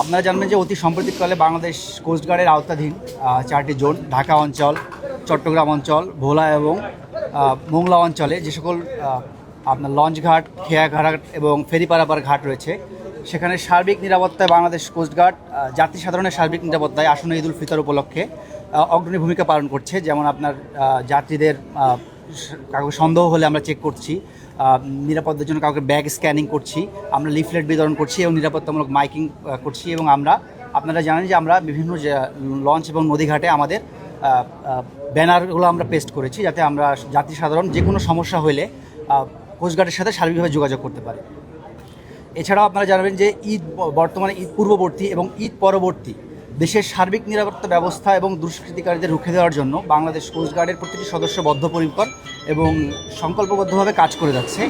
আপনারা জানবেন যে অতি সাম্প্রতিককালে বাংলাদেশ কোস্টগার্ডের আওতাধীন চারটি জোন, ঢাকা অঞ্চল, চট্টগ্রাম অঞ্চল, ভোলা এবং মোংলা অঞ্চলে যে সকল আপনার লঞ্চ ঘাট খেয়া এবং ফেরি পারাপার ঘাট রয়েছে, সেখানে সার্বিক নিরাপত্তায় বাংলাদেশ কোস্টগার্ড যাত্রী সাধারণের সার্বিক নিরাপত্তায় আসন্ন ঈদুল ফিতর উপলক্ষে অগ্রণী ভূমিকা পালন করছে, যেমন আপনার যাত্রীদের কাউকে সন্দেহ হলে আমরা চেক করছি। নিরাপত্তার জন্য কাউকে ব্যাগ স্ক্যানিং করছি। আমরা লিফলেট বিতরণ করছি এবং নিরাপত্তামূলক মাইকিং করছি এবং আমরা, আপনারা জানেন যে আমরা বিভিন্ন লঞ্চ এবং নদীঘাটে আমাদের ব্যানারগুলো আমরা পেস্ট করেছি যাতে আমরা যাত্রী সাধারণ যে কোনো সমস্যা হলে কোস্টগার্ডের সাথে সার্বিকভাবে যোগাযোগ করতে পারে। এছাড়াও আপনারা জানাবেন যে ঈদ বর্তমানে ঈদ পূর্ববর্তী এবং ঈদ পরবর্তী দেশের সার্বিক নিরাপত্তা ব্যবস্থা এবং দুষ্কৃতিকারীদের রুখে দেওয়ার জন্য বাংলাদেশ কোস্টগার্ডের প্রতিটি সদস্য বদ্ধপরিকর এবং সংকল্পবদ্ধভাবে কাজ করে যাচ্ছে।